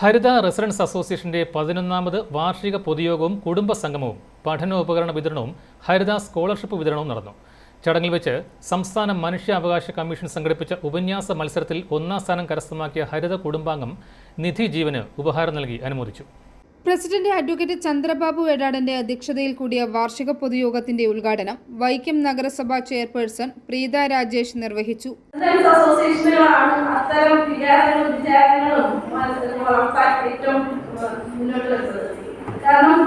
ഹരിത residence അസോസിയേഷന്റെ പതിനൊന്നാമത് വാർഷിക പൊതുയോഗവും കുടുംബ സംഗമവും പഠനോപകരണ വിതരണവും ഹരിത സ്കോളർഷിപ്പ് വിതരണവും നടന്നു. ചടങ്ങിൽ വെച്ച് സംസ്ഥാന മനുഷ്യാവകാശ കമ്മീഷൻ സംഘടിപ്പിച്ച ഉപന്യാസ മത്സരത്തിൽ ഒന്നാം സ്ഥാനം കരസ്ഥമാക്കിയ ഹരിത കുടുംബാംഗം നിധി ജീവന് ഉപഹാരം നൽകി അനുമോദിച്ചു. പ്രസിഡന്റ് അഡ്വക്കേറ്റ് ചന്ദ്രബാബു എടാടന്റെ അധ്യക്ഷതയിൽ കൂടിയ വാർഷിക പൊതുയോഗത്തിന്റെ ഉദ്ഘാടനം വൈക്കം നഗരസഭാ ചെയർപേഴ്സൺ പ്രീത രാജേഷ് നിർവഹിച്ചു. അത്തരം വികാരങ്ങളും വിചാരങ്ങളും കാരണം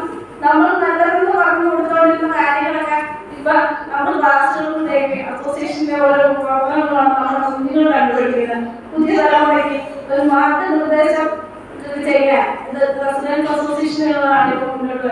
നമ്മൾ നല്ലതെന്ന് പറഞ്ഞു കൊടുത്തോണ്ടിരുന്ന കാര്യങ്ങളൊക്കെ ഇപ്പൊ നമ്മൾ ക്ലാസ്സുകളിലേക്ക് അസോസിയേഷന്റെ ഓരോ പ്രവർത്തനങ്ങളാണ് നമ്മുടെ കുഞ്ഞുങ്ങൾ കണ്ടുപിടിക്കുന്നത്. പുതിയ തലമുറയ്ക്ക് ഒരു മാർഗനിർദ്ദേശം മുന്നോട്ട്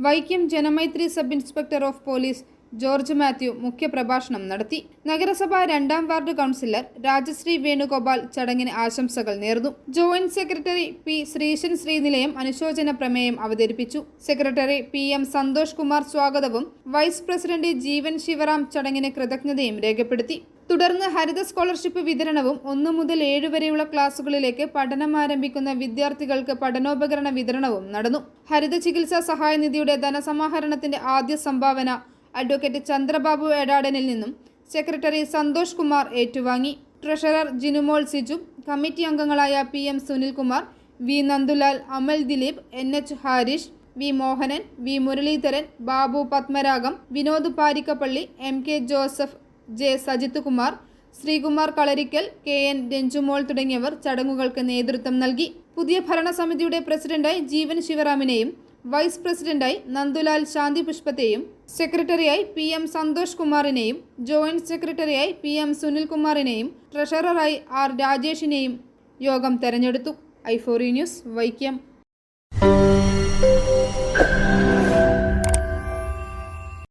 Vaikom Janamaithri sub inspector of police George Mathew മുഖ്യപ്രഭാഷണം നടത്തി. നഗരസഭ രണ്ടാം വാർഡ് കൗൺസിലർ രാജശ്രീ വേണുഗോപാൽ ചടങ്ങിന് ആശംസകൾ നേർന്നു. Joint secretary P Sreesan Sreenilayam അനുശോചന പ്രമേയം അവതരിപ്പിച്ചു. Secretary P M Santhosh Kumar സ്വാഗതവും വൈസ് പ്രസിഡന്റ് ജീവൻ ശിവറാം ചടങ്ങിന് കൃതജ്ഞതയും രേഖപ്പെടുത്തി. തുടർന്ന് ഹരിത സ്കോളർഷിപ്പ് വിതരണവും ഒന്നു മുതൽ ഏഴ് വരെയുള്ള ക്ലാസുകളിലേക്ക് പഠനം ആരംഭിക്കുന്ന വിദ്യാർത്ഥികൾക്ക് പഠനോപകരണ വിതരണവും നടന്നു. ഹരിത ചികിത്സാ സഹായനിധിയുടെ ധനസമാഹരണത്തിന്റെ ആദ്യ സംഭാവന അഡ്വക്കേറ്റ് ചന്ദ്രബാബു എടാടനിൽ നിന്നും സെക്രട്ടറി സന്തോഷ് കുമാർ ഏറ്റുവാങ്ങി. ട്രഷറർ ജിനുമോൾ സിജു കമ്മിറ്റി അംഗങ്ങളായ P M Sunilkumar V Nandulal Amal Dileep N H Harish V Mohanan V Muraleedharan Babu Padmaragam Vinod Parikkappally M K Joseph J Sajith Kumar Sreekumar Kalarickal K N Ranjumol തുടങ്ങിയവർ ചടങ്ങുകൾക്ക് നേതൃത്വം നൽകി. പുതിയ ഭരണസമിതിയുടെ പ്രസിഡന്റായി ജീവൻ ശിവറാമിനെയും vice പ്രസിഡന്റായി നന്ദുലാൽ ശാന്തി പുഷ്പത്തെയും സെക്രട്ടറിയായി പി എം സന്തോഷ് കുമാറിനെയും ജോയിന്റ് സെക്രട്ടറിയായി പി എം സുനിൽകുമാറിനെയും ട്രഷററായി ആർ രാജേഷിനെയും യോഗം തെരഞ്ഞെടുത്തു. ഐഫോറി ന്യൂസ് വൈക്കം.